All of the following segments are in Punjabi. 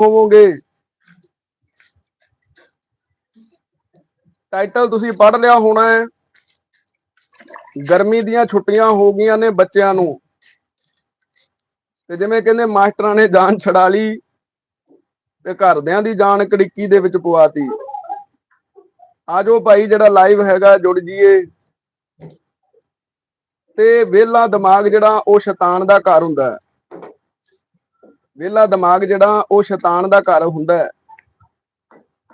ਹੋਵੋਗੇ। ਟਾਈਟਲ ਤੁਸੀਂ ਪੜ੍ਹ ਲਿਆ ਹੋਣਾ ਹੈ। ਗਰਮੀ ਦੀਆਂ ਛੁੱਟੀਆਂ ਹੋ ਗਈਆਂ ਨੇ ਬੱਚਿਆਂ ਨੂੰ। ਤੇ ਜਿਵੇਂ ਕਹਿੰਦੇ ਮਾਸਟਰਾਂ ਨੇ ਜਾਨ ਛਡਾ ਲਈ ਤੇ ਘਰਦਿਆਂ ਦੀ ਜਾਨ ਕੜਿੱਕੀ ਦੇ ਵਿੱਚ ਪਵਾਤੀ। ਆਜੋ ਭਾਈ, ਜਿਹੜਾ ਲਾਈਵ ਹੈਗਾ, ਜੁੜ ਜੀਏ ਤੇ ਵਿਹਲਾ ਦਿਮਾਗ ਜਿਹੜਾ, ਉਹ ਸ਼ੈਤਾਨ ਦਾ ਘਰ ਹੁੰਦਾ ਹੈ। ਵਿਹਲਾ ਦਿਮਾਗ ਜਿਹੜਾ ਉਹ ਸ਼ੈਤਾਨ ਦਾ ਘਰ ਹੁੰਦਾ ਹੈ।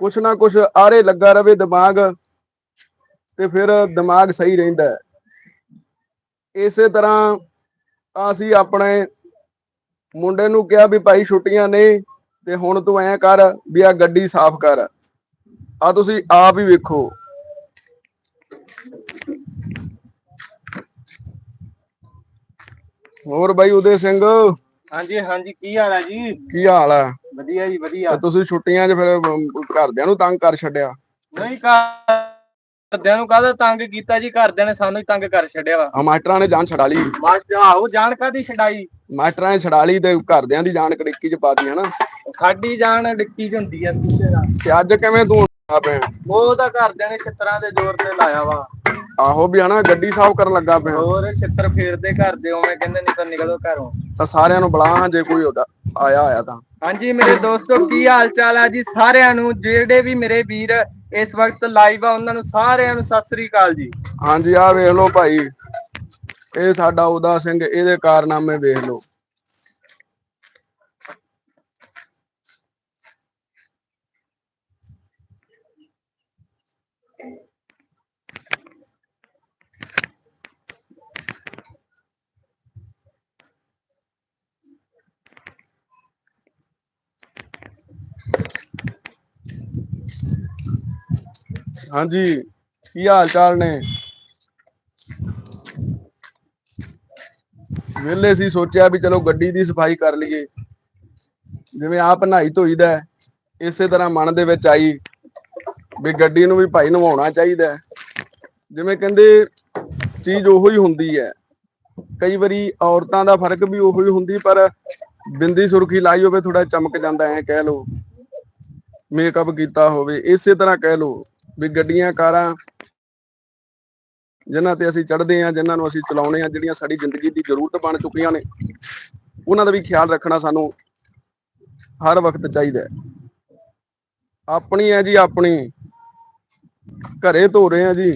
ਕੁਛ ਨਾ ਕੁਛ ਆਰੇ ਲੱਗਾ ਰਵੇ ਦਿਮਾਗ ਤੇ ਫਿਰ ਦਿਮਾਗ ਸਹੀ ਰਹਿੰਦਾ ਹੈ। ਇਸੇ ਤਰ੍ਹਾਂ ਅਸੀਂ ਆਪਣੇ ਮੁੰਡੇ ਨੂੰ ਕਿਹਾ ਵੀ ਭਾਈ ਛੁੱਟੀਆਂ ਨੇ ਤੇ ਹੁਣ ਤੂੰ ਐਂ ਕਰ ਵੀ ਆ ਗੱਡੀ ਸਾਫ਼ ਕਰ। ਆ ਤੁਸੀਂ ਆਪ ਹੀ ਵੇਖੋ। ਹੋਰ ਬਾਈ ਉਦੇ ਸਿੰਘ? ਹਾਂਜੀ ਹਾਂਜੀ ਕੀ ਹਾਲ ਹੈ ਜੀ? ਕੀ ਹਾਲ ਆ ਵਧੀਆ ਜੀ ਵਧੀਆ। ਤੇ ਤੁਸੀਂ ਛੁੱਟੀਆਂ 'ਚ ਫਿਰ ਅਮ, ਘਰਦਿਆਂ ਨੂੰ ਤੰਗ ਕਰ ਛੱਡਿਆ? ਨਹੀਂ ਘਰਦਿਆਂ ਨੂੰ ਕਾਹਦਾ ਤੰਗ ਕੀਤਾ ਜੀ? ਘਰਦਿਆਂ ਨੇ ਸਾਨੂੰ ਹੀ ਤੰਗ ਕਰ ਛੱਡਿਆ ਵਾ। ਆ ਮਾਸਟਰਾਂ ਨੇ ਜਾਨ ਛਡਾ ਲਈ ਮਾਸਟਰ ਆਹੋ ਜਾਣ ਕਾਦੀ ਛਡਾਈ? ਮਾਸਟਰਾਂ ਨੇ ਛਡਾ ਲਈ ਤੇ ਘਰਦਿਆਂ ਦੀ ਜਾਨ ਕੜਿੱਕੀ 'ਚ ਪਾਤੀ ਹਨਾ ਸਾਡੀ ਜਾਨ ਡਿੱਕੀ 'ਚ ਹੁੰਦੀ ਆ ਦੂਜੇ ਦਾ। ਤੇ ਅੱਜ ਕਿਵੇਂ ਤੂੰ ਆ ਪਿਆ? ਉਹ ਤਾਂ ਘਰਦਿਆਂ ਨੇ ਛਿੱਤਰਾਂ ਦੇ ਜ਼ੋਰ ਤੇ ਲਾਇਆ ਵਾ। ਆਹੋ ਵੀ ਹਨਾ ਗੱਡੀ ਸਾਫ਼ ਕਰਨ ਲੱਗਾ ਪਿਆ। ਹੋਰ ਛਿੱਤਰ ਫੇਰਦੇ ਘਰਦੇ ਉਵੇਂ ਕਹਿੰਦੇ ਨਿਕਲ ਨਿਕਲੋ ਘਰੋਂ। ਤਾਂ ਸਾਰਿਆਂ ਨੂੰ ਬੁਲਾ ਹਾਂ ਜੇ ਕੋਈ ਉਹਦਾ ਆਇਆ ਆਇਆ ਤਾਂ। ਹਾਂਜੀ ਮੇਰੇ ਦੋਸਤੋ ਕੀ ਹਾਲ ਚਾਲ ਆ ਜੀ ਸਾਰਿਆਂ ਨੂੰ? ਜਿਹੜੇ ਵੀ ਮੇਰੇ ਵੀਰ ਇਸ ਵਕਤ ਲਾਈਵ ਆ ਉਹਨਾਂ ਨੂੰ ਸਾਰਿਆਂ ਨੂੰ ਸਤਿ ਸ੍ਰੀ ਅਕਾਲ ਜੀ। ਹਾਂਜੀ ਆ ਵੇਖ ਲਓ ਭਾਈ ਇਹ ਸਾਡਾ ਉਦਾ ਸਿੰਘ ਇਹਦੇ ਕਾਰਨਾਮੇ ਵੇਖ ਲਓ। ਹਾਂਜੀ, ਕੀ ਹਾਲ ਚਾਲ ਨੇ? ਵਿਹਲੇ ਸੀ, ਸੋਚਿਆ ਵੀ ਚਲੋ ਗੱਡੀ ਦੀ ਸਫ਼ਾਈ ਕਰ ਲਈਏ। ਜਿਵੇਂ ਆਪ ਨਹਾਈ ਧੋਈਦਾ ਇਸੇ ਤਰ੍ਹਾਂ ਮਨ ਦੇ ਵਿੱਚ ਆਈ ਵੀ ਗੱਡੀ ਨੂੰ ਵੀ ਭਾਈ ਨਵਾਉਣਾ ਚਾਹੀਦਾ ਜਿਵੇਂ ਕਹਿੰਦੇ, ਚੀਜ਼ ਉਹੋ ਹੀ ਹੁੰਦੀ ਹੈ। ਕਈ ਵਾਰੀ ਔਰਤਾਂ ਦਾ ਫ਼ਰਕ ਵੀ ਉਹੋ ਹੀ ਹੁੰਦੀ, ਪਰ ਬਿੰਦੀ ਸੁਰਖੀ ਲਾਈ ਹੋਵੇ ਥੋੜਾ ਚਮਕ ਜਾਂਦਾ ਐ ਕਹਿ ਲਓ। ਮੇਕਅਪ ਕੀਤਾ ਹੋਵੇ, ਇਸੇ ਤਰ੍ਹਾਂ ਕਹਿ ਲਓ। ਵੀ ਗੱਡੀਆਂ, ਕਾਰਾਂ ਜਿਨ੍ਹਾਂ ਤੇ ਅਸੀਂ ਚੜਦੇ ਆ ਜਿਨ੍ਹਾਂ ਨੂੰ ਅਸੀਂ ਚਲਾਉਣੇ ਆ ਜਿਹੜੀਆਂ ਸਾਡੀ ਜ਼ਿੰਦਗੀ ਦੀ ਜ਼ਰੂਰਤ ਬਣ ਚੁੱਕੀਆਂ ਨੇ, ਉਹਨਾਂ ਦਾ ਵੀ ਖਿਆਲ ਰੱਖਣਾ ਸਾਨੂੰ ਹਰ ਵਕਤ ਚਾਹੀਦਾ ਹੈ। ਆਪਣੀ ਹੈ ਜੀ ਆਪਣੀ। ਘਰੇ ਧੋ ਰਹੇ ਆ ਜੀ।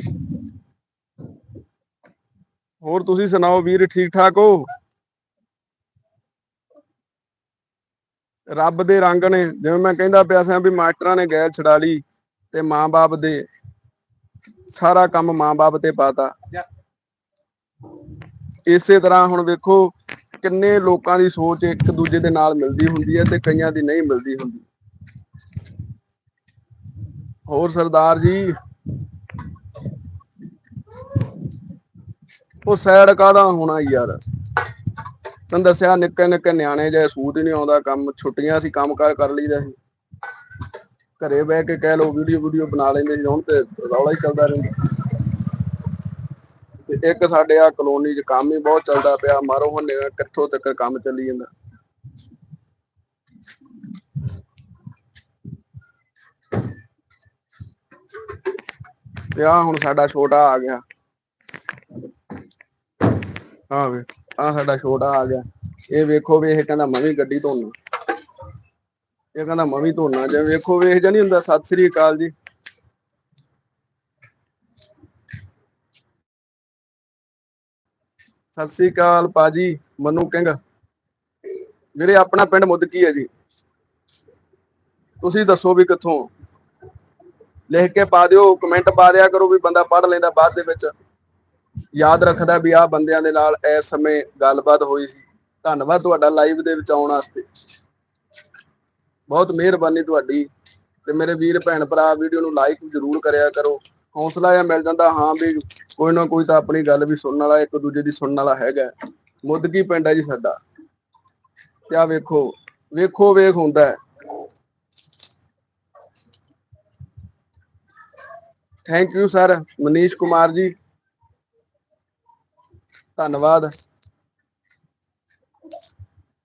ਹੋਰ ਤੁਸੀਂ ਸੁਣਾਓ ਵੀਰ ਠੀਕ ਠਾਕ ਹੋ? ਰੱਬ ਦੇ ਰੰਗ ਨੇ, ਜਿਵੇਂ ਮੈਂ ਕਹਿੰਦਾ ਪਿਆ ਸਾਂ ਵੀ ਮਾਸਟਰਾਂ ਨੇ ਗੈਰ ਛਡਾ ਲਈ। ਤੇ ਮਾਂ-ਬਾਪ ਦੇ ਸਾਰਾ ਕੰਮ ਮਾਂ-ਬਾਪ ਤੇ ਪਾਤਾ। ਇਸੇ ਤਰ੍ਹਾਂ ਹੁਣ ਵੇਖੋ ਕਿੰਨੇ ਲੋਕਾਂ ਦੀ ਸੋਚ ਇੱਕ ਦੂਜੇ ਦੇ ਨਾਲ ਮਿਲਦੀ ਹੁੰਦੀ ਹੈ ਤੇ ਕਈਆਂ ਦੀ ਨਹੀਂ ਮਿਲਦੀ ਹੁੰਦੀ। ਹੋਰ ਸਰਦਾਰ ਜੀ, ਉਹ ਸਾਈਡ ਕਾਦਾ ਹੋਣਾ ਯਾਰ? ਤੈਨੂੰ ਦੱਸਿਆ ਨਿੱਕੇ ਨਿੱਕੇ ਨਿਆਣੇ ਜੇ ਸੂਤ ਹੀ ਨਹੀਂ ਆਉਂਦਾ, ਕੰਮ ਛੁੱਟੀਆਂ ਸੀ ਕੰਮ ਕਾਰ ਕਰ ਲਈਦਾ ਸੀ। ਘਰੇ ਬਹਿ ਕੇ ਕਹਿ ਲਓ ਵੀਡੀਓ ਵੀਡੀਓ ਬਣਾ ਲੈਂਦੇ ਸੀ, ਹੁਣ ਤੇ ਰੌਲਾ ਹੀ ਚੱਲਦਾ ਰਹਿੰਦਾ। ਤੇ ਇੱਕ ਸਾਡੇ ਆ ਕਲੋਨੀ 'ਚ ਕੰਮ ਹੀ ਬਹੁਤ ਚੱਲਦਾ ਪਿਆ, ਮਾਰੋ ਹੰਨੇ ਕਿੱਥੋਂ ਤੱਕ ਕੰਮ ਚੱਲੀ ਜਾਂਦਾ। ਤੇ ਆ ਹੁਣ ਸਾਡਾ ਛੋਟਾ ਆ ਗਿਆ। ਆ ਵੇ ਆ ਸਾਡਾ ਛੋਟਾ ਆ ਗਿਆ। ਇਹ ਵੇਖੋ ਵੀ ਇਹ ਕਹਿੰਦਾ ਮੈਂ ਵੀ ਗੱਡੀ ਧੋਣਾ ਇਹ ਕਹਿੰਦਾ ਮੈਂ ਵੀ ਧੋਣਾ ਜੇ ਵੇਖੋ, ਵੇਖ ਜਾਂ ਨਹੀਂ ਹੁੰਦਾ। ਸਤਿ ਸ੍ਰੀ ਅਕਾਲ ਜੀ। ਸਤਿ ਸ੍ਰੀ ਅਕਾਲ ਪਾਜੀ, ਮਨੂ ਕਿੰਗ। ਵੀਰੇ, ਆਪਣਾ ਪਿੰਡ ਮੁੱਦਕੀ ਹੈ ਜੀ? ਤੁਸੀਂ ਦੱਸੋ ਵੀ ਕਿੱਥੋਂ? ਲਿਖ ਕੇ ਪਾ ਦਿਓ ਕਮੈਂਟ ਪਾ ਦਿਆ ਕਰੋ ਵੀ ਬੰਦਾ ਪੜ੍ਹ ਲੈਂਦਾ ਬਾਅਦ ਦੇ ਵਿੱਚ। ਯਾਦ ਰੱਖਦਾ ਵੀ ਆਹ ਬੰਦਿਆਂ ਦੇ ਨਾਲ ਇਸ ਸਮੇਂ ਗੱਲਬਾਤ ਹੋਈ ਸੀ। ਧੰਨਵਾਦ ਤੁਹਾਡਾ ਲਾਈਵ ਦੇ ਵਿੱਚ ਆਉਣ ਵਾਸਤੇ। ਬਹੁਤ ਮਿਹਰਬਾਨੀ ਤੁਹਾਡੀ ਤੇ ਮੇਰੇ ਵੀਰ ਭੈਣ ਭਰਾ ਵੀਡੀਓ ਨੂੰ ਲਾਈਕ ਜ਼ਰੂਰ ਕਰਿਆ ਕਰੋ। ਹੌਸਲਾ ਜਿਹਾ ਮਿਲ ਜਾਂਦਾ, ਹਾਂ ਵੀ ਕੋਈ ਨਾ ਕੋਈ ਤਾਂ ਆਪਣੀ ਗੱਲ ਵੀ ਸੁਣਨ ਵਾਲਾ, ਇੱਕ ਦੂਜੇ ਦੀ ਸੁਣਨ ਵਾਲਾ ਹੈਗਾ। ਮੁੱਦਗੀ ਪਿੰਡ ਹੈ ਜੀ ਸਾਡਾ। ਤੇ ਆ ਵੇਖੋ ਵੇਖੋ ਵੇਖ ਹੁੰਦਾ ਹੈ। Thank you sir Manish Kumar ji. ਧੰਨਵਾਦ।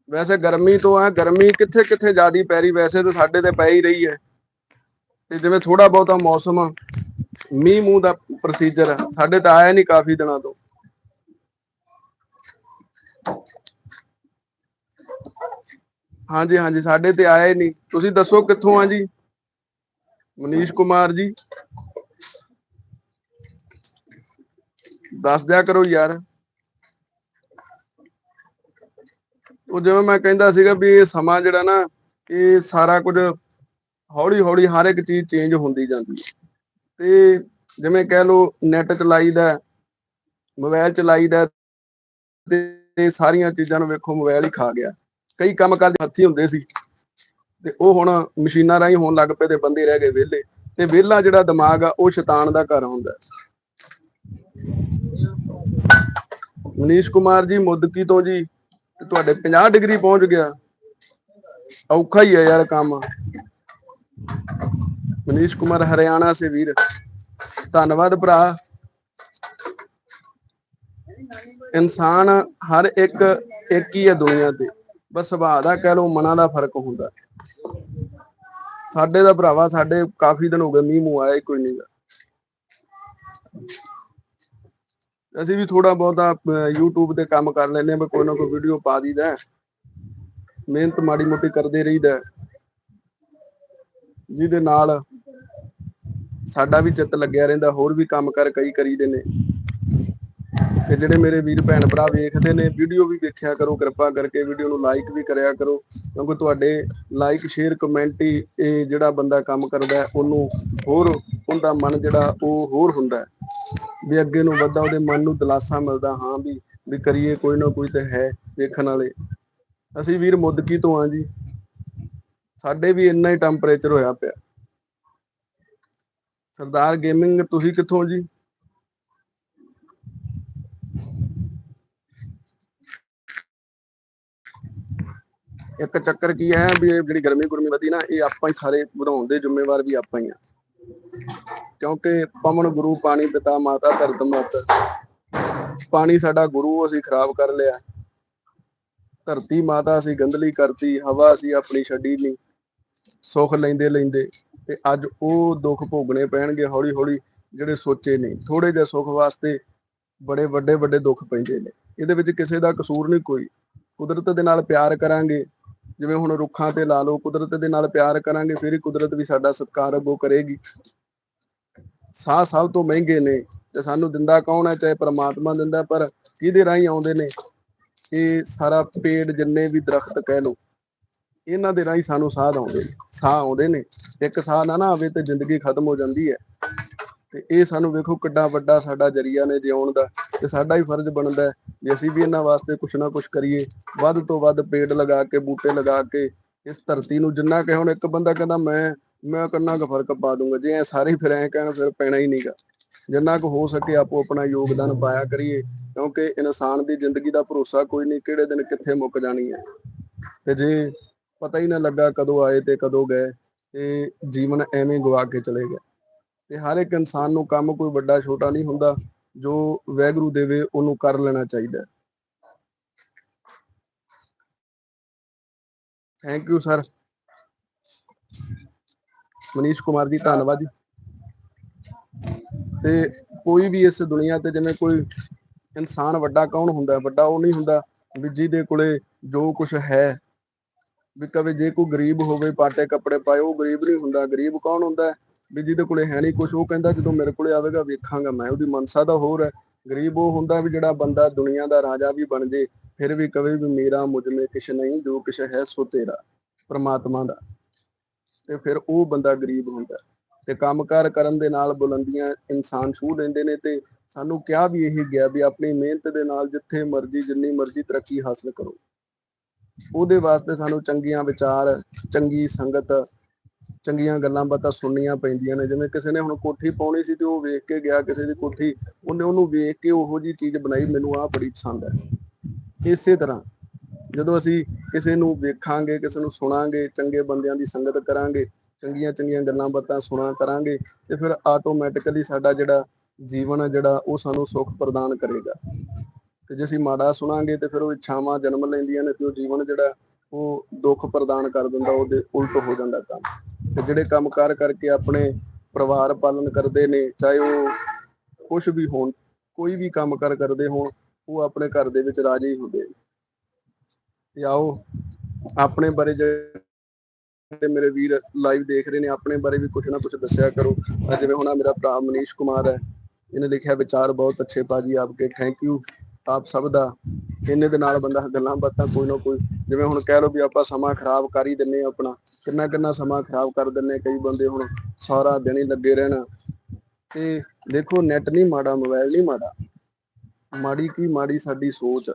ਵੈਸੇ ਗਰਮੀ ਤੋਂ ਆ ਗਰਮੀ ਕਿੱਥੇ ਕਿੱਥੇ ਜ਼ਿਆਦੀ ਪੈ ਰਹੀ, ਵੈਸੇ ਤਾਂ ਸਾਡੇ ਤੇ ਪੈ ਹੀ ਰਹੀ ਹੈ। ਤੇ ਜਿਵੇਂ ਥੋੜਾ ਬਹੁਤਾ ਮੌਸਮ ਮੀਂਹ ਮੂੰਹ ਦਾ ਪ੍ਰੋਸੀਜਰ ਸਾਡੇ ਤਾਂ ਆਇਆ ਨਹੀਂ ਕਾਫੀ ਦਿਨਾਂ ਤੋਂ। ਹਾਂਜੀ ਹਾਂਜੀ, ਸਾਡੇ ਤੇ ਆਇਆ ਹੀ ਨਹੀਂ। ਤੁਸੀਂ ਦੱਸੋ ਕਿੱਥੋਂ ਆ ਜੀ? ਮਨੀਸ਼ ਕੁਮਾਰ ਜੀ। ਦੱਸ ਦਿਆ ਕਰੋ ਯਾਰ। ਉਹ ਜਿਵੇਂ ਮੈਂ ਕਹਿੰਦਾ ਸੀਗਾ ਵੀ ਇਹ ਸਮਾਂ ਜਿਹੜਾ ਨਾ ਇਹ ਸਾਰਾ ਕੁਝ ਹੌਲੀ ਹੌਲੀ ਹਰ ਇੱਕ ਚੀਜ਼ ਚੇਂਜ ਹੁੰਦੀ ਜਾਂਦੀ ਹੈ। ਤੇ ਜਿਵੇਂ ਕਹਿ ਲੋ ਨੈਟ ਚਲਾਈਦਾ ਮੋਬਾਈਲ ਚਲਾਈਦਾ ਤੇ ਇਹ ਸਾਰੀਆਂ ਚੀਜ਼ਾਂ ਨੂੰ ਵੇਖੋ ਮੋਬਾਈਲ ਹੀ ਖਾ ਗਿਆ। ਕਈ ਕੰਮ ਕਰਦੇ ਹੱਥੀ ਹੁੰਦੇ ਸੀ। ਤੇ ਉਹ ਹੁਣ ਮਸ਼ੀਨਾਂ ਰਾਹੀਂ ਹੋਣ ਲੱਗ ਪਏ ਤੇ ਬੰਦੇ ਰਹਿ ਗਏ ਵਿਹਲੇ। ਤੇ ਵਿਹਲਾ ਜਿਹੜਾ ਦਿਮਾਗ ਆ, ਉਹ ਸ਼ੈਤਾਨ ਦਾ ਘਰ ਹੁੰਦਾ ਮਨੀਸ਼ ਕੁਮਾਰ ਜੀ ਮੁੱਦਕੀ ਤੋਂ ਜੀ ਤੇ ਤੁਹਾਡੇ 50 ਡਿਗਰੀ ਪਹੁੰਚ ਗਿਆ। ਔਖਾ ਹੀ ਹੈ ਯਾਰ ਕੰਮ। ਮਨੀਸ਼ ਕੁਮਾਰ ਹਰਿਆਣਾ ਸੇ ਵੀਰ। ਧੰਨਵਾਦ ਭਰਾ। ਇਨਸਾਨ ਹਰ ਇੱਕ ਇੱਕ ਹੀ ਹੈ ਦੁਨੀਆ ਤੇ। ਬਸ ਸੁਭਾਅ ਦਾ ਕਹਿ ਲਓ, ਮਨਾਂ ਦਾ ਫ਼ਰਕ ਹੁੰਦਾ। ਸਾਡੇ ਦਾ ਭਰਾਵਾ ਸਾਡੇ ਕਾਫੀ ਦਿਨ ਹੋ ਗਏ, ਮੀਂਹ ਮੂੰਹ ਆਇਆ ਕੋਈ ਨਹੀਂਗਾ ਅਸੀਂ ਵੀ ਥੋੜਾ ਬਹੁਤਾ ਅਹ, YouTube ਤੇ ਕੰਮ ਕਰ ਲੈਂਦੇ ਹਾਂ ਵੀ ਕੋਈ ਨਾ ਕੋਈ ਵੀਡੀਓ ਪਾ ਦਈਦਾ ਮਿਹਨਤ ਮਾੜੀ ਮੋਟੀ ਕਰਦੇ ਰਹੀਦਾ ਜਿਹਦੇ ਨਾਲ ਸਾਡਾ ਵੀ ਚਿੱਤ ਲੱਗਿਆ ਰਹਿੰਦਾ ਹੋਰ ਵੀ ਕੰਮ ਕਰ ਕਈ ਕਰੀਦੇ ਨੇ। ਤੇ ਜਿਹੜੇ ਮੇਰੇ ਵੀਰ ਭੈਣ ਭਰਾ ਵੇਖਦੇ ਨੇ ਵੀਡੀਓ ਵੀ ਵੇਖਿਆ ਕਰੋ ਕਿਰਪਾ ਕਰਕੇ ਵੀਡੀਓ ਨੂੰ ਲਾਈਕ ਵੀ ਕਰਿਆ ਕਰੋ। ਕਿਉਂਕਿ ਤੁਹਾਡੇ ਲਾਈਕ ਸ਼ੇਅਰ ਕਮੈਂਟ ਹੀ ਇਹ ਜਿਹੜਾ ਬੰਦਾ ਕੰਮ ਕਰਦਾ ਉਹਨੂੰ ਹੋਰ ਉਹਦਾ ਮਨ ਜਿਹੜਾ ਉਹ ਹੋਰ ਹੁੰਦਾ ਵੀ ਅੱਗੇ ਨੂੰ ਵੱਧਦਾ ਉਹਦੇ ਮਨ ਨੂੰ ਦਲਾਸਾ ਮਿਲਦਾ ਹਾਂ ਵੀ ਵੀ ਕਰੀਏ ਕੋਈ ਨਾ ਕੋਈ ਤੇ ਹੈ ਵੇਖਣ ਵਾਲੇ। ਅਸੀਂ ਵੀਰ ਮੁੱਦਕੀ ਤੋਂ ਆ ਜੀ? ਸਾਡੇ ਵੀ ਇੰਨਾ ਹੀ ਟੈਂਪਰੇਚਰ ਹੋਇਆ ਪਿਆ। ਸਰਦਾਰ ਗੇਮਿੰਗ ਤੁਸੀਂ ਕਿੱਥੋਂ ਜੀ? ਇੱਕ ਚੱਕਰ ਕੀ ਹੈ ਵੀ ਇਹ ਜਿਹੜੀ ਗਰਮੀ ਗੁਰਮੀ ਵਧੀ ਨਾ, ਇਹ ਆਪਾਂ ਹੀ ਸਾਰੇ ਵਧਾਉਣ ਦੇ ਜ਼ਿੰਮੇਵਾਰ ਵੀ ਆਪਾਂ ਹੀ ਆ। ਕਿਉਂਕਿ ਪਵਨ ਗੁਰੂ ਪਾਣੀ ਪਿਤਾ ਮਾਤਾ ਧਰਤ ਮਤ। ਪਾਣੀ ਸਾਡਾ ਗੁਰੂ, ਅਸੀਂ ਖਰਾਬ ਕਰ ਲਿਆ। ਧਰਤੀ ਮਾਤਾ ਅਸੀਂ ਗੰਦਲੀ ਕਰਤੀ, ਹਵਾ ਅਸੀਂ ਆਪਣੀ ਛੱਡੀ ਨਹੀਂ ਸੁੱਖ ਲੈਂਦੇ ਲੈਂਦੇ ਤੇ ਅੱਜ ਉਹ ਦੁੱਖ ਭੋਗਣੇ ਪੈਣਗੇ ਹੌਲੀ ਹੌਲੀ ਜਿਹੜੇ ਸੋਚੇ ਨਹੀਂ ਥੋੜੇ ਜਿਹੇ ਸੁੱਖ ਵਾਸਤੇ ਬੜੇ ਵੱਡੇ ਵੱਡੇ ਦੁੱਖ ਪੈਂਦੇ ਨੇ। ਇਹਦੇ ਵਿੱਚ ਕਿਸੇ ਦਾ ਕਸੂਰ ਨਹੀਂ ਕੋਈ। ਕੁਦਰਤ ਦੇ ਨਾਲ ਪਿਆਰ ਕਰਾਂਗੇ। ਜਿਵੇਂ ਹੁਣ ਰੁੱਖਾਂ ਤੇ ਲਾ ਲਓ, ਕੁਦਰਤ ਦੇ ਨਾਲ ਪਿਆਰ ਕਰਾਂਗੇ, ਫਿਰ ਹੀ ਕੁਦਰਤ ਵੀ ਸਾਡਾ ਸਤਿਕਾਰ ਅੱਗੋਂ ਕਰੇਗੀ। ਸਾਹ ਸਭ ਤੋਂ ਮਹਿੰਗੇ ਨੇ ਤੇ ਸਾਨੂੰ ਦਿੰਦਾ ਕੌਣ ਹੈ? ਚਾਹੇ ਪ੍ਰਮਾਤਮਾ ਦਿੰਦਾ, ਪਰ ਕਿਹਦੇ ਰਾਹੀਂ ਆਉਂਦੇ ਨੇ? ਇਹ ਸਾਰਾ ਪੇੜ ਜਿੰਨੇ ਵੀ ਦਰਖਤ ਕਹਿ ਲਓ, ਇਹਨਾਂ ਦੇ ਰਾਹੀਂ ਸਾਨੂੰ ਸਾਹ ਆਉਂਦੇ ਨੇ। ਸਾਹ ਆਉਂਦੇ ਨੇ। ਇੱਕ ਸਾਹ ਨਾ ਨਾ ਆਵੇ ਤੇ ਜ਼ਿੰਦਗੀ ਖਤਮ ਹੋ ਜਾਂਦੀ ਹੈ। ਤੇ ਇਹ ਸਾਨੂੰ ਵੇਖੋ ਕਿੱਡਾ ਵੱਡਾ ਸਾਡਾ ਜਰੀਆ ਨੇ ਜਿਉਣ ਦਾ। ਤੇ ਸਾਡਾ ਹੀ ਫਰਜ਼ ਬਣਦਾ ਜੇ ਅਸੀਂ ਵੀ ਇਹਨਾਂ ਵਾਸਤੇ ਕੁਛ ਨਾ ਕੁਛ ਕਰੀਏ। ਵੱਧ ਤੋਂ ਵੱਧ ਪੇੜ ਲਗਾ ਕੇ, ਬੂਟੇ ਲਗਾ ਕੇ, ਇਸ ਧਰਤੀ ਨੂੰ ਜਿੰਨਾ ਕਿ ਹੁਣ ਇੱਕ ਬੰਦਾ ਕਹਿੰਦਾ, ਮੈਂ ਮੈਂ ਕਿੰਨਾ ਕੁ ਫ਼ਰਕ ਪਾ ਦੂੰਗਾ, ਜੇ ਐ ਸਾਰੇ ਫਿਰ ਐ ਕਹਿਣ ਫਿਰ ਪੈਣਾ ਹੀ ਨਹੀਂਗਾ। ਜਿੰਨਾ ਕੁ ਹੋ ਸਕੇ ਆਪੋ ਆਪਣਾ ਯੋਗਦਾਨ ਪਾਇਆ ਕਰੀਏ, ਕਿਉਂਕਿ ਇਨਸਾਨ ਦੀ ਜ਼ਿੰਦਗੀ ਦਾ ਭਰੋਸਾ ਕੋਈ ਨਹੀਂ ਕਿਹੜੇ ਦਿਨ ਕਿੱਥੇ ਮੁੱਕ ਜਾਣੀ ਹੈ। ਤੇ ਜੇ ਪਤਾ ਹੀ ਨਾ ਲੱਗਾ ਕਦੋਂ ਆਏ ਤੇ ਕਦੋਂ ਗਏ, ਤੇ ਜੀਵਨ ਐਵੇਂ ਗਵਾ ਕੇ ਚਲੇ ਗਏ ਤੇ ਹਰ ਇੱਕ ਇਨਸਾਨ ਨੂੰ ਕੰਮ ਕੋਈ ਵੱਡਾ ਛੋਟਾ ਨਹੀਂ ਹੁੰਦਾ, ਜੋ ਵੈਗਰੂ ਦੇਵੇ ਉਹਨੂੰ ਕਰ ਲੈਣਾ ਚਾਹੀਦਾ thank you sir Manish Kumar ji, ਧੰਨਵਾਦ ਜੀ। ਤੇ ਕੋਈ ਵੀ ਇਸ ਦੁਨੀਆ ਤੇ ਜਿਵੇਂ ਕੋਈ ਇਨਸਾਨ ਵੱਡਾ ਕੌਣ ਹੁੰਦਾ, ਵੱਡਾ ਉਹ ਨਹੀਂ ਹੁੰਦਾ ਵੀ ਜਿਹਦੇ ਕੋਲੇ ਜੋ ਕੁਝ ਹੈ। ਵੀ ਕਵੇ ਜੇ ਕੋਈ ਗਰੀਬ ਹੋਵੇ, ਪਾਟੇ ਕੱਪੜੇ ਪਾਏ, ਉਹ ਗਰੀਬ ਨਹੀਂ ਹੁੰਦਾ, ਗਰੀਬ ਕੌਣ ਹੁੰਦਾ? ਹੈ? ਵੀ ਜਿਹਦੇ ਕੋਲੇ ਹੈ ਨਹੀਂ ਕੁਝ ਉਹ ਕਹਿੰਦਾ ਜਦੋਂ ਮੇਰੇ ਕੋਲੇ ਆਵੇਗਾ ਵੇਖਾਂਗਾ ਮੈਂ, ਉਹਦੀ ਮਨਸਾ ਤਾਂ ਹੋਰ ਹੈ। ਗਰੀਬ ਉਹ ਹੁੰਦਾ ਵੀ ਜਿਹੜਾ ਬੰਦਾ ਦੁਨੀਆ ਦਾ ਰਾਜਾ ਵੀ ਬਣ ਜੇ, ਫਿਰ ਵੀ ਕਵੇ ਵੀ ਮੇਰਾ ਮੁਝ ਮੇ ਕਿਛ ਨਹੀਂ, ਜੋ ਕਿਛ ਹੈ ਸੋ ਤੇਰਾ, ਪ੍ਰਮਾਤਮਾ ਦਾ। ਤੇ ਫਿਰ ਉਹ ਬੰਦਾ ਗਰੀਬ ਹੁੰਦਾ ਤੇ ਕੰਮਕਾਰ ਕਰਨ ਦੇ ਨਾਲ ਬੁਲੰਦੀਆਂ ਇਨਸਾਨ ਛੂਹ ਲੈਂਦੇ ਨੇ ਤੇ ਸਾਨੂੰ ਕਿਹਾ ਵੀ ਇਹੀ ਗਿਆ ਵੀ ਆਪਣੀ ਮਿਹਨਤ ਦੇ ਨਾਲ ਜਿੱਥੇ ਮਰਜ਼ੀ, ਜਿੰਨੀ ਮਰਜ਼ੀ ਤਰੱਕੀ ਹਾਸਲ ਕਰੋ। ਉਹਦੇ ਵਾਸਤੇ ਸਾਨੂੰ ਚੰਗੀਆਂ ਵਿਚਾਰ, ਚੰਗੀ ਸੰਗਤ, ਚੰਗੀਆਂ ਗੱਲਾਂ ਬਾਤਾਂ ਸੁਣਨੀਆਂ ਪੈਂਦੀਆਂ ਨੇ। ਜਿਵੇਂ ਕਿਸੇ ਨੇ ਹੁਣ ਕੋਠੀ ਪਾਉਣੀ ਸੀ ਤੇ ਉਹ ਵੇਖ ਕੇ ਗਿਆ ਕਿਸੇ ਦੀ ਕੋਠੀ, ਉਹਨੇ ਉਹਨੂੰ ਵੇਖ ਕੇ ਉਹੋ ਜੀ ਚੀਜ਼ ਬਣਾਈ, ਮੈਨੂੰ ਆਹ ਬੜੀ ਪਸੰਦ ਹੈ। ਇਸੇ ਤਰ੍ਹਾਂ ਜਦੋਂ ਅਸੀਂ ਕਿਸੇ ਨੂੰ ਵੇਖਾਂਗੇ, ਕਿਸੇ ਨੂੰ ਸੁਣਾਂਗੇ, ਚੰਗੇ ਬੰਦਿਆਂ ਦੀ ਸੰਗਤ ਕਰਾਂਗੇ, ਚੰਗੀਆਂ ਚੰਗੀਆਂ ਗੱਲਾਂ ਬਾਤਾਂ ਸੁਣਾ ਕਰਾਂਗੇ, ਤੇ ਫਿਰ ਆਟੋਮੈਟਿਕਲੀ ਸਾਡਾ ਜਿਹੜਾ ਜੀਵਨ ਹੈ ਜਿਹੜਾ ਉਹ ਸਾਨੂੰ ਸੁੱਖ ਪ੍ਰਦਾਨ ਕਰੇਗਾ। ਤੇ ਜੇ ਅਸੀਂ ਮਾੜਾ ਸੁਣਾਂਗੇ, ਤੇ ਫਿਰ ਉਹ ਇੱਛਾਵਾਂ ਜਨਮ ਲੈਂਦੀਆਂ ਨੇ ਤੇ ਉਹ ਜੀਵਨ ਜਿਹੜਾ ਉਹ ਦੁੱਖ ਪ੍ਰਦਾਨ ਕਰ ਦਿੰਦਾ, ਉਹਦੇ ਉਲਟ ਹੋ ਜਾਂਦਾ ਕੰਮ। ਤੇ ਜਿਹੜੇ ਕੰਮਕਾਰ ਕਰਕੇ ਆਪਣੇ ਪਰਿਵਾਰ ਪਾਲਣ ਕਰਦੇ ਨੇ, ਚਾਹੇ ਉਹ ਕੁਝ ਵੀ ਹੋਣ, ਕੋਈ ਵੀ ਕੰਮਕਾਰ ਕਰਦੇ ਹੋਣ, ਉਹ ਆਪਣੇ ਘਰ ਦੇ ਵਿੱਚ ਰਾਜੇ ਹੀ ਹੁੰਦੇ ਨੇ। ਤੇ ਆਓ, ਆਪਣੇ ਬਾਰੇ ਜਿਹੜੇ ਮੇਰੇ ਵੀਰ ਲਾਈਵ ਦੇਖ ਰਹੇ ਨੇ, ਆਪਣੇ ਬਾਰੇ ਵੀ ਕੁਝ ਨਾ ਕੁਝ ਦੱਸਿਆ ਕਰੋ। ਜਿਵੇਂ ਹੁਣ ਆਹ ਮੇਰਾ ਭਰਾ ਮਨੀਸ਼ ਕੁਮਾਰ ਹੈ, ਇਹਨੇ ਲਿਖਿਆ ਵਿਚਾਰ ਬਹੁਤ ਅੱਛੇ ਪਾਜੀ ਆਪਕੇ ਥੈਂਕ ਯੂ ਆਪ ਸਭ ਦਾ। ਇਹਨੇ ਦੇ ਨਾਲ ਬੰਦਾ ਗੱਲਾਂ ਬਾਤਾਂ ਕੋਈ ਨਾ ਕੋਈ, ਜਿਵੇਂ ਹੁਣ ਕਹਿ ਲਓ ਵੀ ਆਪਾਂ ਸਮਾਂ ਖਰਾਬ ਕਰ ਹੀ ਦਿੰਨੇ ਆ ਆਪਣਾ। ਕਿੰਨਾ ਕਿੰਨਾ ਸਮਾਂ ਖਰਾਬ ਕਰ ਦਿੰਨੇ ਕਈ ਬੰਦੇ ਹੁਣ, ਸਾਰਾ ਦਿਨ ਹੀ ਲੱਗੇ ਰਹਿਣਾ। ਤੇ ਦੇਖੋ ਨੈਟ ਨਹੀਂ ਮਾੜਾ ਮੋਬਾਈਲ ਨਹੀਂ ਮਾੜਾ। ਮਾੜੀ ਕੀ ਮਾੜੀ ਸਾਡੀ ਸੋਚ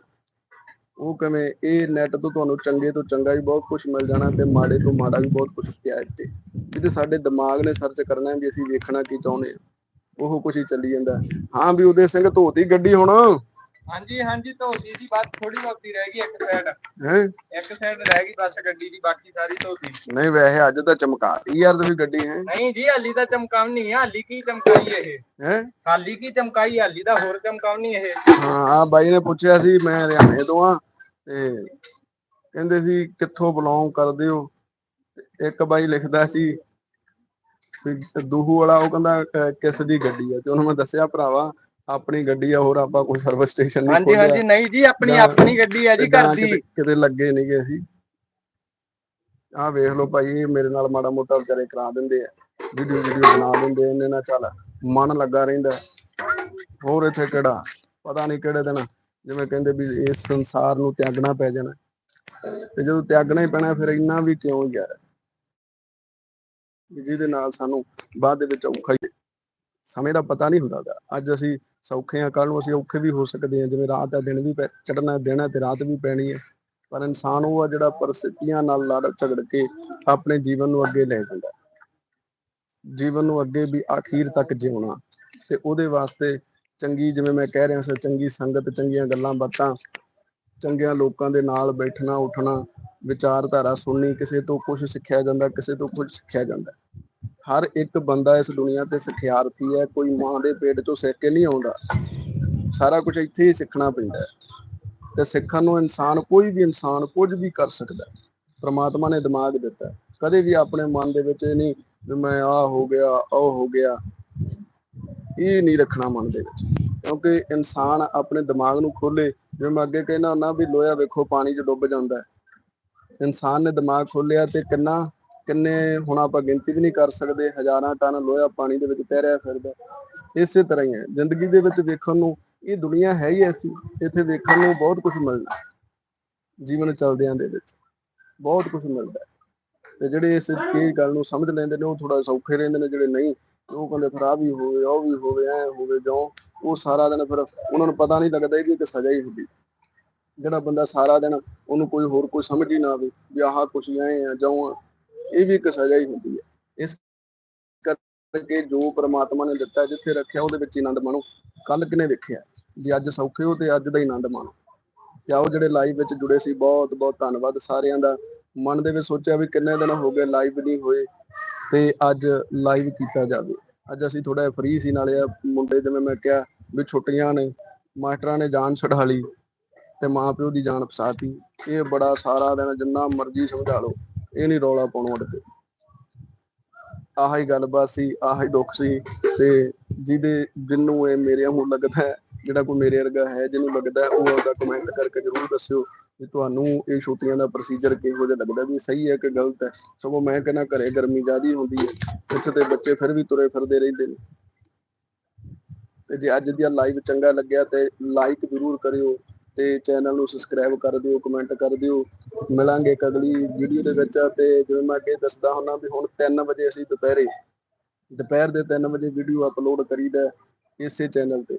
ਉਹ ਕਿਵੇਂ ਇਹ ਨੈਟ ਤੋਂ ਤੁਹਾਨੂੰ ਚੰਗੇ ਤੋਂ ਚੰਗਾ ਵੀ ਬਹੁਤ ਕੁਝ ਮਿਲ ਜਾਣਾ ਤੇ ਮਾੜੇ ਤੋਂ ਮਾੜਾ ਵੀ ਬਹੁਤ ਕੁਝ ਪਿਆ ਇੱਥੇ। ਜਿਹਦੇ ਸਾਡੇ ਦਿਮਾਗ ਨੇ ਸਰਚ ਕਰਨਾ ਵੀ ਅਸੀਂ ਵੇਖਣਾ ਕੀ ਚਾਹੁੰਦੇ ਆ ਉਹ ਕੁਝ ਹੀ ਚੱਲੀ ਜਾਂਦਾ ਹਾਂ। ਵੀ ਉਹਦੇ ਸਿੰਘ ਧੋਤੀ ਗੱਡੀ ਹੁਣ? ਹਾਂਜੀ ਹਾਂਜੀ ਧੋਤੀ ਦੀ ਬਸ ਥੋੜੀ ਬਹੁਤੀ ਰਹਿ ਗਈ ਇੱਕ ਸਾਈਡ ਹੈ? ਇੱਕ ਸਾਈਡ ਰਹਿ ਗਈ ਬਸ ਗੱਡੀ ਦੀ ਬਾਕੀ ਸਾਰੀ ਧੋਤੀ। ਨਹੀਂ ਵੈਸੇ ਅੱਜ ਤਾਂ ਚਮਕਾਤੀ ਯਾਰ ਤੁਸੀਂ ਗੱਡੀ ਹੈ? ਨਹੀਂ ਜੀ ਹਾਲੀ ਤਾਂ ਚਮਕਾਉਣੀ ਆ ਹਾਲੀ ਕੀ ਚਮਕਾਈ ਇਹ? ਹੈ? ਹਾਲੀ ਕੀ ਚਮਕਾਈ ਹਾਲੀ ਤਾਂ ਹੋਰ ਚਮਕਾਉਣੀ ਇਹ। ਹਾਂ ਆ ਬਾਈ ਨੇ ਪੁੱਛਿਆ ਸੀ ਮੈਂ ਹਰਿਆਣੇ ਤੋਂ ਆ। ਤੇ ਕਹਿੰਦੇ ਸੀ ਕਿੱਥੋਂ ਬਿਲੋਂਗ ਕਰਦੇ ਹੋ? ਤੇ ਇੱਕ ਬਾਈ ਲਿਖਦਾ ਸੀ ਵੀ ਦੂਹੂ ਵਾਲਾ ਉਹ ਕਹਿੰਦਾ ਅਹ, ਕਿਸ ਦੀ ਗੱਡੀ ਆ? ਤੇ ਉਹਨੂੰ ਮੈਂ ਦੱਸਿਆ ਭਰਾਵਾ ਆਪਣੀ ਗੱਡੀ ਆ ਹੋਰ ਆਪਾਂ ਕੋਈ ਸਰਵਿਸ ਸਟੇਸ਼ਨ ਨਹੀਂ ਹਾਂਜੀ ਹਾਂਜੀ ਨਹੀਂ ਜੀ ਆਪਣੀ ਜਾਂ- ਆਪਣੀ ਗੱਡੀ ਆ ਜੀ ਏਦਾਂ ਘਰ ਦੀ। ਕਿਤੇ- ਕਿਤੇ ਲੱਗੇ ਨਹੀਂਗੇ ਅਸੀਂ। ਆਹ ਵੇਖ ਲਓ ਭਾਈ ਇਹ ਮੇਰੇ ਨਾਲ ਮਾੜਾ ਮੋਟਾ ਵਿਚਾਰੇ ਕਰਾ ਦਿੰਦੇ ਆ। ਵੀਡੀਓ ਵੀਡੀਓ ਬਣਾ ਦਿੰਦੇ ਇਹਨੇ ਨਾਲ ਚੱਲ। ਮਨ ਲੱਗਾ ਰਹਿੰਦਾ। ਹੋਰ ਇੱਥੇ ਕਿਹੜਾ? ਪਤਾ ਨਹੀਂ ਕਿਹੜੇ ਦਿਨ ਜਿਵੇਂ ਕਹਿੰਦੇ ਵੀ ਇਸ ਸੰਸਾਰ ਨੂੰ ਤਿਆਗਣਾ ਪੈ ਜਾਣਾ। ਤੇ ਜਦੋਂ ਤਿਆਗਣਾ ਹੀ ਪੈਣਾ, ਫਿਰ ਇੰਨਾ ਵੀ ਕਿਉਂ ਯਾਰ ਜਿਹਦੇ ਨਾਲ ਸਾਨੂੰ ਬਾਅਦ ਦੇ ਵਿੱਚ ਔਖਾ ਹੀ ਸਮੇਂ ਦਾ ਪਤਾ ਨਹੀਂ ਹੁੰਦਾ ਅੱਜ ਅਸੀਂ ਸੌਖੇ ਆ ਕੱਲ ਨੂੰ ਅਸੀਂ ਔਖੇ ਵੀ ਹੋ ਸਕਦੇ ਹਾਂ। ਜਿਵੇਂ ਰਾਤ ਆ ਦਿਨ ਵੀ ਪੈ- ਚੜ੍ਹਨਾ ਦਿਨ ਹੈ ਤੇ ਰਾਤ ਵੀ ਪੈਣੀ ਹੈ। ਪਰ ਇਨਸਾਨ ਉਹ ਆ ਜਿਹੜਾ ਪਰਿਸਥਿਤੀਆਂ ਨਾਲ ਲੜ ਝਗੜ ਕੇ ਆਪਣੇ ਜੀਵਨ ਨੂੰ ਅੱਗੇ ਲੈ ਜਾਂਦਾ। ਜੀਵਨ ਨੂੰ ਅੱਗੇ ਵੀ ਅਖੀਰ ਤੱਕ ਜਿਉਣਾ ਤੇ ਉਹਦੇ ਵਾਸਤੇ ਚੰਗੀ, ਜਿਵੇਂ ਮੈਂ ਕਹਿ ਰਿਹਾ ਸੀ, ਚੰਗੀ ਸੰਗਤ, ਚੰਗੀਆਂ ਗੱਲਾਂ ਬਾਤਾਂ, ਚੰਗਿਆਂ ਲੋਕਾਂ ਦੇ ਨਾਲ ਬੈਠਣਾ, ਉੱਠਣਾ, ਵਿਚਾਰਧਾਰਾ ਸੁਣਨੀ, ਕਿਸੇ ਤੋਂ ਕੁਝ ਸਿੱਖਿਆ ਜਾਂਦਾ, ਕਿਸੇ ਤੋਂ ਕੁਝ ਸਿੱਖਿਆ ਜਾਂਦਾ। ਹਰ ਇੱਕ ਬੰਦਾ ਇਸ ਦੁਨੀਆ ਤੇ ਸਿਖਿਆਰਥੀ ਹੈ, ਕੋਈ ਮਾਂ ਦੇ ਪੇਟ ਚੋਂ ਸਿੱਖ ਕੇ ਨਹੀਂ ਆਉਂਦਾ। ਸਾਰਾ ਕੁਝ ਇੱਥੇ ਹੀ ਸਿੱਖਣਾ ਪੈਂਦਾ ਤੇ ਸਿੱਖਣ ਨੂੰ ਇਨਸਾਨ, ਕੋਈ ਵੀ ਇਨਸਾਨ ਕੁਝ ਵੀ ਕਰ ਸਕਦਾ ਹੈ। ਪ੍ਰਮਾਤਮਾ ਨੇ ਦਿਮਾਗ ਦਿੱਤਾ ਕਦੇ ਵੀ ਆਪਣੇ ਮਨ ਦੇ ਵਿੱਚ ਇਹ ਨਹੀਂ ਮੈਂ ਆਹ ਹੋ ਗਿਆ, ਉਹ ਹੋ ਗਿਆ। ਇਹ ਨਹੀਂ ਰੱਖਣਾ ਮਨ ਦੇ ਵਿੱਚ। ਕਿਉਂਕਿ ਇਨਸਾਨ ਆਪਣੇ ਦਿਮਾਗ ਨੂੰ ਖੋਲੇ, ਜਿਵੇਂ ਮੈਂ ਅੱਗੇ ਕਹਿਣਾ ਹੁੰਦਾ ਵੀ ਲੋਹਾ ਵੇਖੋ, ਪਾਣੀ 'ਚ ਡੁੱਬ ਜਾਂਦਾ ਇਨਸਾਨ ਨੇ ਦਿਮਾਗ ਖੋਲਿਆ ਤੇ ਕਿੰਨਾ, ਕਿੰਨੇ ਹੁਣ ਆਪਾਂ ਗਿਣਤੀ ਵੀ ਨਹੀਂ ਕਰ ਸਕਦੇ, ਹਜ਼ਾਰਾਂ ਟਨ ਲੋਹਾ ਪਾਣੀ ਦੇ ਵਿੱਚ ਤੈਰਿਆ ਫਿਰਦਾ ਇਸੇ ਤਰ੍ਹਾਂ ਹੀ ਹੈ। ਜ਼ਿੰਦਗੀ ਦੇ ਵਿੱਚ ਵੇਖਣ ਨੂੰ ਇਹ ਦੁਨੀਆ ਹੈ ਹੀ ਐਸੀ, ਇੱਥੇ ਵੇਖਣ ਨੂੰ ਬਹੁਤ ਕੁਝ ਮਿਲਦਾ ਜੀਵਨ ਚਲਦਿਆਂ ਦੇ ਵਿੱਚ ਬਹੁਤ ਕੁਝ ਮਿਲਦਾ ਤੇ ਜਿਹੜੇ ਇਸ ਇਹ ਗੱਲ ਨੂੰ ਸਮਝ ਲੈਂਦੇ ਨੇ, ਉਹ ਥੋੜਾ ਸੌਖੇ ਰਹਿੰਦੇ ਨੇ, ਜਿਹੜੇ ਨਹੀਂ ਉਹ ਕਹਿੰਦੇ ਫਿਰ ਆਹ ਵੀ ਹੋਵੇ, ਉਹ ਵੀ ਹੋਵੇ, ਐ ਹੋਵੇ ਜੋ ਉਹ ਸਾਰਾ ਦਿਨ ਫਿਰ ਉਹਨਾਂ ਨੂੰ ਪਤਾ ਨਹੀਂ ਲੱਗਦਾ ਇਹ ਇੱਕ ਸਜ਼ਾ ਹੀ ਹੁੰਦੀ। ਜਿਹੜਾ ਬੰਦਾ ਸਾਰਾ ਦਿਨ ਉਹਨੂੰ ਕੋਈ ਹੋਰ ਕੋਈ ਸਮਝ ਹੀ ਨਾ ਆਵੇ ਵੀ ਆਹ ਕੁਛ ਐ ਆ ਜੋ ਆ, ਇਹ ਵੀ ਇੱਕ ਸਜ਼ਾ ਹੀ ਹੁੰਦੀ ਹੈ। ਇਸ ਕਰਕੇ ਜੋ ਪ੍ਰਮਾਤਮਾ ਨੇ ਦਿੱਤਾ, ਜਿੱਥੇ ਰੱਖਿਆ ਉਹਦੇ ਵਿੱਚ ਹੀ ਆਨੰਦ ਮਾਣੋ। ਕੱਲ ਕਿਨੇ ਦੇਖਿਆ? ਜੇ ਅੱਜ ਸੌਖੇ ਹੋ ਤੇ ਅੱਜ ਦਾ ਆਨੰਦ ਮਾਣੋ। ਤੇ ਆਓ ਜਿਹੜੇ ਲਾਈਵ ਵਿੱਚ ਜੁੜੇ ਸੀ ਬਹੁਤ ਬਹੁਤ ਧੰਨਵਾਦ ਸਾਰਿਆਂ ਦਾ। ਮਨ ਦੇ ਵਿੱਚ ਸੋਚਿਆ ਵੀ ਕਿੰਨੇ ਦਿਨ ਹੋ ਗਏ ਲਾਈਵ ਨਹੀਂ ਹੋਏ। ਤੇ ਅੱਜ ਲਾਈਵ ਕੀਤਾ ਜਾਵੇ। ਅੱਜ ਅਸੀਂ ਥੋੜਾ ਜਿਹਾ ਫ੍ਰੀ ਸੀ, ਨਾਲੇ ਮੁੰਡੇ ਜਿਵੇਂ ਮੈਂ ਕਿਹਾ ਵੀ ਛੁੱਟੀਆਂ ਨੇ, ਮਾਸਟਰਾਂ ਨੇ ਜਾਨ ਛਡਾ ਲਈ ਤੇ ਮਾਂ ਪਿਓ ਦੀ ਜਾਨ ਫਸਾਤੀ ਇਹ ਬੜਾ ਸਾਰਾ ਦਿਨ ਜਿੰਨਾ ਮਰਜ਼ੀ ਸਮਝਾ ਲਓ, ਇਹ ਨਹੀਂ ਰੌਲਾ ਪਾਉਣ ਉੱਠਦੇ ਆਹ ਹੀ ਗੱਲਬਾਤ ਸੀ, ਆਹ ਹੀ ਦੁੱਖ ਸੀ ਤੇ ਜਿਹਦੇ ਜਿੰਨੂੰ ਇਹ ਮੇਰੇ ਵਾਂਗੂ ਲੱਗਦਾ ਹੈ, ਜਿਹੜਾ ਕੋਈ ਮੇਰੇ ਵਰਗਾ ਹੈ, ਜਿਹਨੂੰ ਲੱਗਦਾ ਉਹ ਉਹਦਾ ਕਮੈਂਟ ਕਰਕੇ ਜਰੂਰ ਦੱਸਿਓ। ਵੀ ਤੁਹਾਨੂੰ ਇਹ ਛੁੱਟੀਆਂ ਦਾ ਪ੍ਰੋਸੀਜਰ ਕਿਹੋ ਜਿਹਾ ਲੱਗਦਾ ਵੀ ਸਹੀ ਹੈ ਕਿ ਗਲਤ ਹੈ? ਸਗੋਂ ਮੈਂ ਕਹਿੰਦਾ ਘਰੇ ਗਰਮੀ ਜ਼ਿਆਦੀ ਹੁੰਦੀ ਹੈ, ਇੱਥੇ ਤੇ ਬੱਚੇ ਫਿਰ ਵੀ ਤੁਰੇ ਫਿਰਦੇ ਰਹਿੰਦੇ ਨੇ। ਤੇ ਜੇ ਅੱਜ ਦੀ ਲਾਈਵ ਚੰਗਾ ਲੱਗਿਆ ਤੇ ਲਾਈਕ ਜ਼ਰੂਰ ਕਰਿਓ ਤੇ ਚੈਨਲ ਨੂੰ ਸਬਸਕ੍ਰਾਈਬ ਕਰ ਦਿਓ ਕਮੈਂਟ ਕਰ ਦਿਓ। ਮਿਲਾਂਗੇ ਇੱਕ ਅਗਲੀ ਵੀਡੀਓ ਦੇ ਵਿੱਚ ਤੇ ਜਿਵੇਂ ਮੈਂ ਅੱਗੇ ਦੱਸਦਾ ਹੁੰਦਾ ਵੀ ਹੁਣ 3 ਵਜੇ ਅਸੀਂ ਦੁਪਹਿਰੇ, ਦੁਪਹਿਰ ਦੇ 3 ਵਜੇ ਵੀਡੀਓ ਅਪਲੋਡ ਕਰੀਦਾ ਇਸੇ ਚੈਨਲ ਤੇ।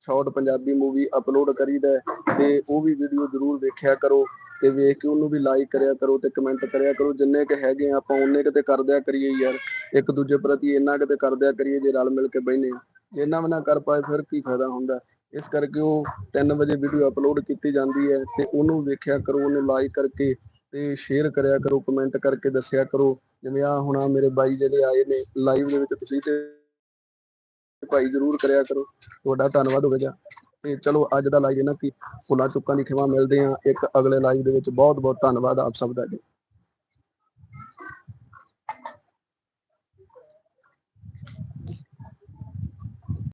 ਸ਼ਾਰਟ ਪੰਜਾਬੀ ਮੂਵੀ ਅਪਲੋਡ ਕਰੀਦਾ ਹੈ ਤੇ ਉਹ ਵੀ ਵੀਡੀਓ ਜ਼ਰੂਰ ਵੇਖਿਆ ਕਰੋ ਤੇ ਵੇਖ ਕੇ ਉਹਨੂੰ ਵੀ ਲਾਈਕ ਕਰਿਆ ਕਰੋ ਤੇ ਕਮੈਂਟ ਕਰਿਆ ਕਰੋ। ਜਿੰਨੇ ਕ ਹੈਗੇ ਆ, ਆਪਾਂ ਉਹਨੇ ਕਿਤੇ ਕਰਦਿਆ ਕਰੀਏ ਯਾਰ। ਇੱਕ ਦੂਜੇ ਪ੍ਰਤੀ ਇੰਨਾ ਕਿਤੇ ਕਰਦਿਆ ਕਰੀਏ ਜੇ ਰਲ ਮਿਲ ਕੇ ਬਹਿਨੇ। ਜੇ ਇੰਨਾ ਵੀ ਨਾ ਕਰ ਪਾਏ ਫਿਰ ਕੀ ਫਾਇਦਾ ਹੁੰਦਾ? ਇਸ ਕਰਕੇ ਉਹ 3 ਵਜੇ ਵੀਡੀਓ ਅਪਲੋਡ ਕੀਤੀ ਜਾਂਦੀ ਹੈ ਤੇ ਉਹਨੂੰ ਵੇਖਿਆ ਕਰੋ ਉਹਨੂੰ ਲਾਈਕ ਕਰਕੇ ਤੇ ਸ਼ੇਅਰ ਕਰਿਆ ਕਰੋ ਕਮੈਂਟ ਕਰਕੇ ਦੱਸਿਆ ਕਰੋ। ਜਿਵੇਂ ਆ ਹੁਣ ਆਹ ਮੇਰੇ ਬਾਈ ਜਿਹੜੇ ਆਏ ਨੇ ਲਾਈਵ ਦੇ ਵਿੱਚ ਤੁਸੀਂ ਤੇ ਭਾਈ ਜਰੂਰ ਕਰਿਆ ਕਰੋ। ਤੁਹਾਡਾ ਧੰਨਵਾਦ ਹੋਵੇਗਾ ਤੇ ਚਲੋ, ਅੱਜ ਦਾ ਲਾਈਵ ਇਹਨਾਂ ਕੀ ਭੁੱਲਾਂ ਚੁੱਕਾਂ ਦੀ ਖਿਮਾ ਮਿਲਦੇ ਆ ਇੱਕ ਅਗਲੇ ਲਾਈਵ ਦੇ ਵਿੱਚ ਬਹੁਤ ਬਹੁਤ ਧੰਨਵਾਦ ਆਪ ਸਭ ਦਾ ਜੀ।